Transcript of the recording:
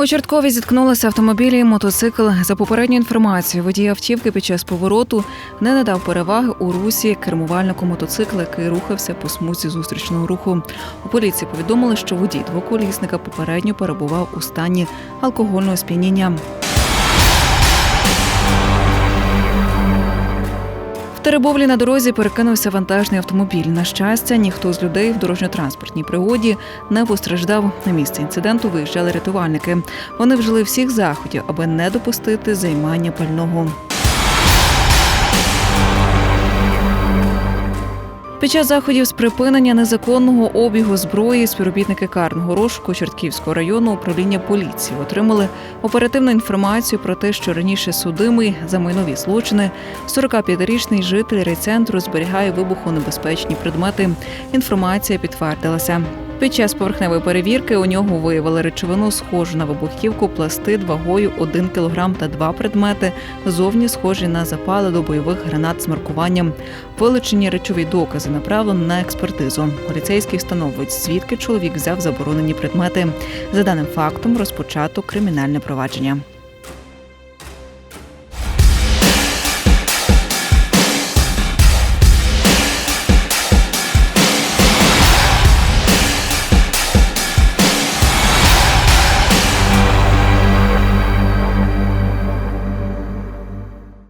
У Чорткові зіткнулися автомобілі і мотоцикл. За попередньою інформацією, водій автівки під час повороту не надав переваги у русі кермувальнику мотоцикла, який рухався по смузі зустрічного руху. У поліції повідомили, що водій двоколісника попередньо перебував у стані алкогольного сп'яніння. Теребовлі на дорозі перекинувся вантажний автомобіль. На щастя, ніхто з людей в дорожньо-транспортній пригоді не постраждав. На місце інциденту виїжджали рятувальники. Вони вжили всіх заходів, аби не допустити займання пального. Під час заходів з припинення незаконного обігу зброї співробітники карного розшуку Чортківського району управління поліції отримали оперативну інформацію про те, що раніше судимий за майнові злочини 45-річний житель райцентру зберігає вибухонебезпечні предмети. Інформація підтвердилася. Під час поверхневої перевірки у нього виявили речовину, схожу на вибухівку, пластид вагою 1 кг та два предмети, зовні схожі на запали до бойових гранат з маркуванням. Вилучені речові докази направлено на експертизу. Поліцейські встановлюють, звідки чоловік взяв заборонені предмети. За даним фактом розпочато кримінальне провадження.